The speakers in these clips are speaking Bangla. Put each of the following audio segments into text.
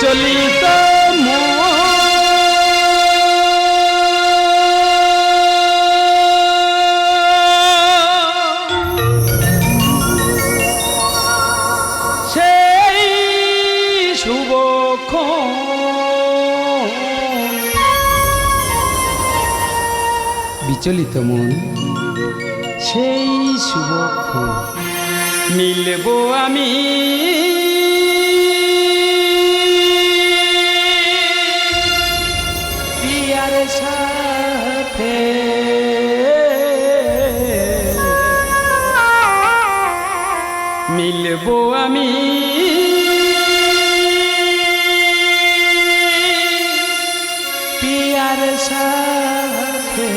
বিচলিত মন। সেই শুভক্ষণ বিচলিত মন। সেই শুভক্ষণ মিলব আমি মিলব আমি। পিয়ার সাথে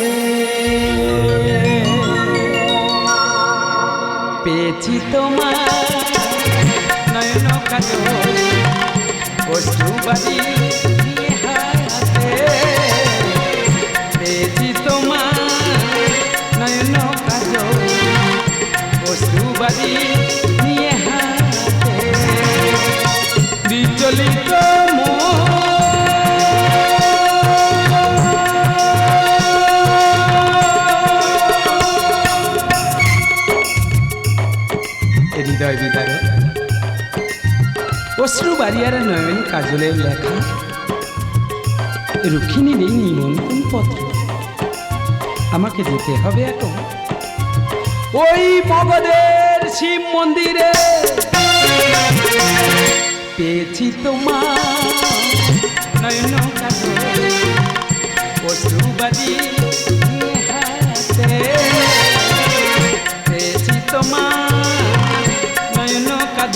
পেয়েছি তোমার নয়ন কাজল অশ্রুবাদী নিয়ে অশ্রু বাড়িয়ার নয়ন কাজলের লেখা। রুখিনী নেই নিমন্ত্রণ পত্র। আমাকে যেতে হবে এখন। ওই মগধের শিব মন্দিরে। পেয়েছি তোমার কাজল। পেয়েছি তোমার নয়ন কাজ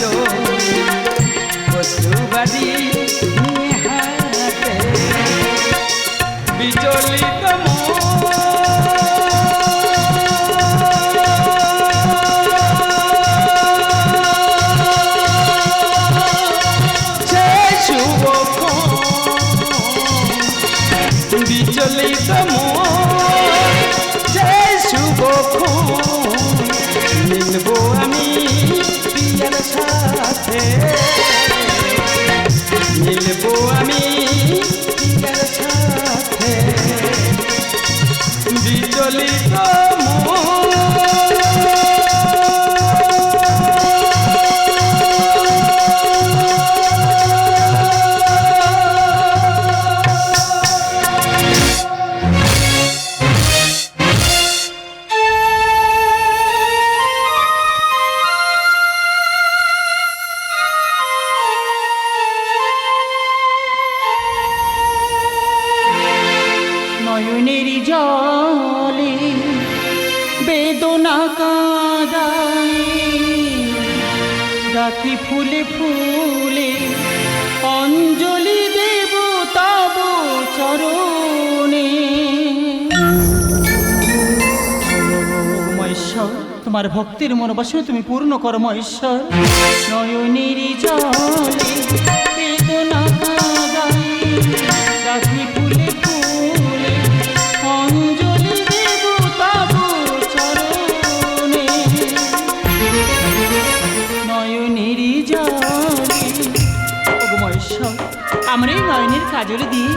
ডাকি ফুলে ফুলে, অঞ্জলি দেব তব চরণে। তোমার ভক্তির মনোবাসনা তুমি পূর্ণ করো মহেশ্বর নয়নের জলে আমার এই নয়নের কাজলে দিয়ে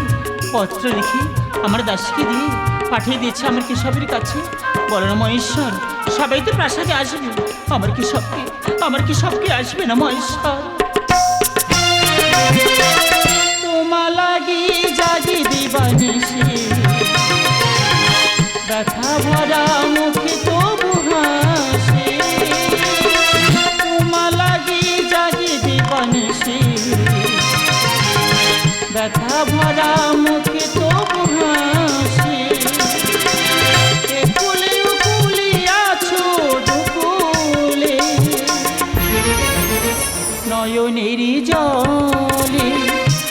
পত্র লিখে আমার দাসীকে দিয়ে পাঠিয়ে দিয়েছে আমার কেশবের কাছে বলো না মহেশ্বর সবাই তো প্রাসাদে আসবে আমার কি সবকে আমার কি সবকে আসবে না মহেশ্বর তোমা লাগি জাগি দিবানিসি ব্যথা ভরা মুখে নয়নের জলে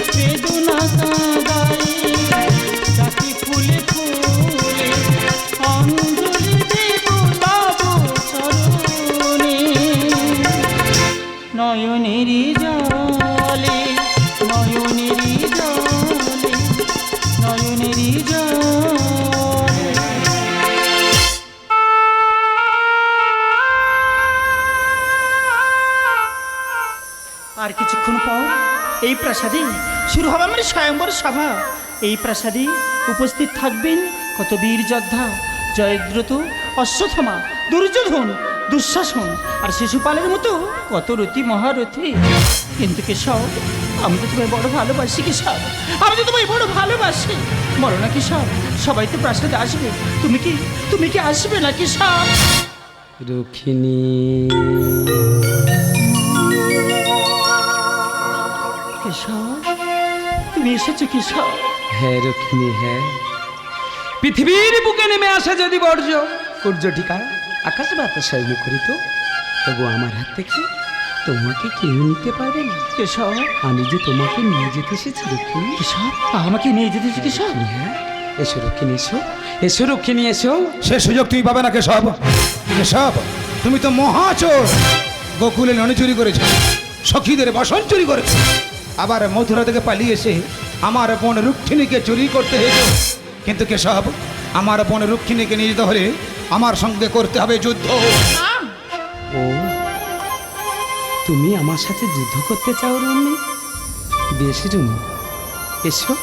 বেদনা কাঁদাই এই প্রাসাদে শুরু হবে আমার স্বয়ম্বর সভা। এই প্রাসাদে উপস্থিত থাকবেন কত বীর যোদ্ধা জয়দ্রত অশ্বথমা দুর্যোধন, দুঃশাসন আর শিশুপালের মতো কত রতি মহারথী। কিন্তু কেশব, আমি তো তোমায় বড় ভালোবাসি কেশব, আমি তো তোমায় বড় ভালোবাসি। বলো না কেশব, সবাই তো প্রাসাদে আসবে। তুমি কি তুমি কি আসবে না কেশব? রুখিনী এসেছ কেশব হ্যাঁ রুখিনী হ্যাঁ। পৃথিবীর বুকে নেমে আসে যদি বর্জ্য সূর্য টিকা আকাশ বাতাসায় মুখরিত তবু আমার হাত থেকে তোমাকে কেউ নিতে পারবে না। কেশব আমি যে তোমাকে নিয়ে যেতে এসেছি রুখিনী কেশব আমাকে নিয়ে যেতে কেশব? হ্যাঁ এসো রক্ষিণী এসো। এসো রক্ষিণী এসো। সে সুযোগ তুমি পাবে না কেশব। কেশব তুমি তো মহাচোর গোকুলে ননি চুরি করেছ সখীদের বাসন চুরি করেছ। আবার মথুরা থেকে পালিয়ে এসে আমার বোন রুক্ষিণীকে চুরি করতে হয়েছে। কিন্তু কেশব আমার বোন রুক্ষিণীকে নিয়ে যেতে হলে আমার সঙ্গে করতে হবে যুদ্ধ। ও তুমি আমার সাথে যুদ্ধ করতে চাও রুমি বেশ রুমি এসো।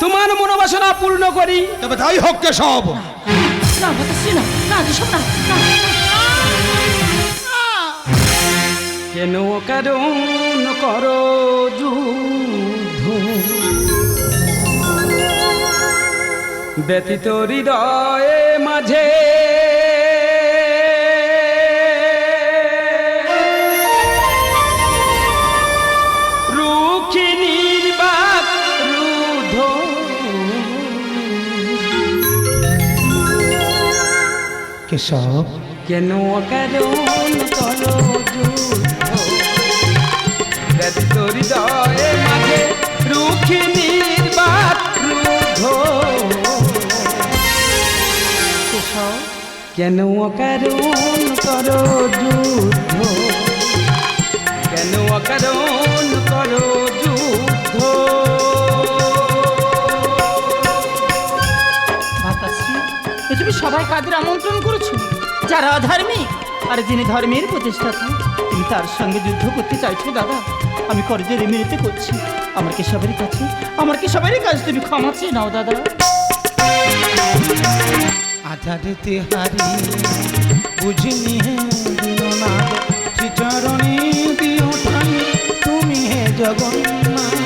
তোমার মনোবাসনা পূর্ণ করি। তবে তাই হোক কেশব। না না না কেশব না না, না। কেন কারণ করো যুদ্ধ ব্যতীত হৃদয়ে মাঝে। কেশব। কেন কারণ করো যুদ্ধ? ব্যতীত হৃদয়ে মাঝে রুখিনীর কেন অকারণ করো যুদ্ধ? কেন অকারণ করো যুদ্ধ? তুমি সবাই কাদের আমন্ত্রণ করেছ? যারা অধার্মিক আর যিনি ধর্মের প্রতিষ্ঠাতা তুমি তার সঙ্গে যুদ্ধ করতে চাইছো, দাদা। আমি করজের মিলিতে করছি। আমার কি সবারই কাছে? আমার কি সবারই কাছে? তুমি ক্ষমা চেয়ে নাও, দাদা। আধারিতে হারি বুঝিনি হে দিননাথ শ্রীচরণে দিও ঠাই তুমি হে জগন্নাথ।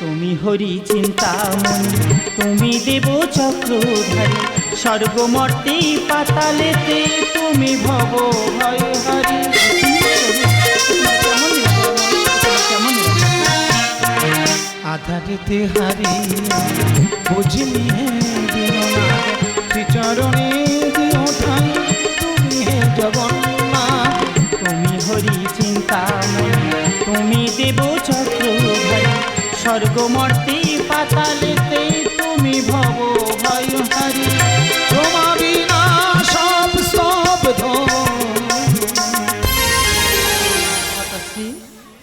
তুমি হরি চিন্তামণি, তুমি দেব চক্রধারী, স্বর্গমর্তে পাতালেতে তুমি ভব ভয় আধারিতে হারি ঠাই, তুমি হে হরি চিন্তামণি তুমি দেব চক্রধারী স্বর্গমর্তে পাতালেতে তুমি ভব ভয় হারি তোমা বিনা সব বাতাসি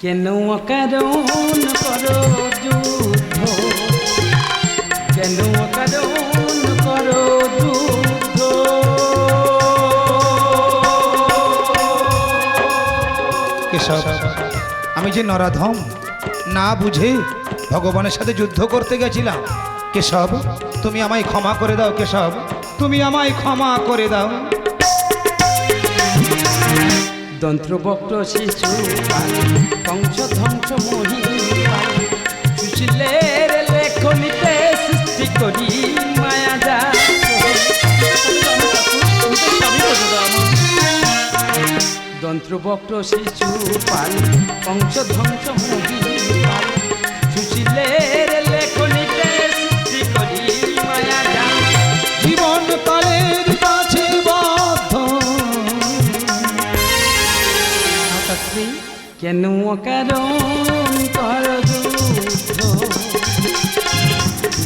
কেন অকারণ করো? কেশব, আমি যে নরাধম, না বুঝে ভগবানের সাথে যুদ্ধ করতে গেছিলাম। কেশব, তুমি আমায় ক্ষমা করে দাও, কেশব। তুমি আমায় ক্ষমা করে দাও। দন্ত্রবক্র শিশু কংস ধ্বংস মহি সুশীলের লেখনিতে সৃষ্টি করি, মায়া যা দন্ত্রবক্র শিশু পাল কংস ধ্বংস জীবন কালের কাছে কেন অকারণ কর যুদ্ধ?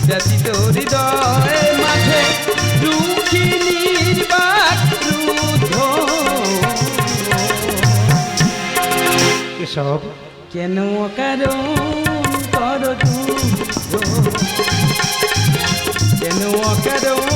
ব্যতীত কেশব কেন অকারণ করো কেন অকারণ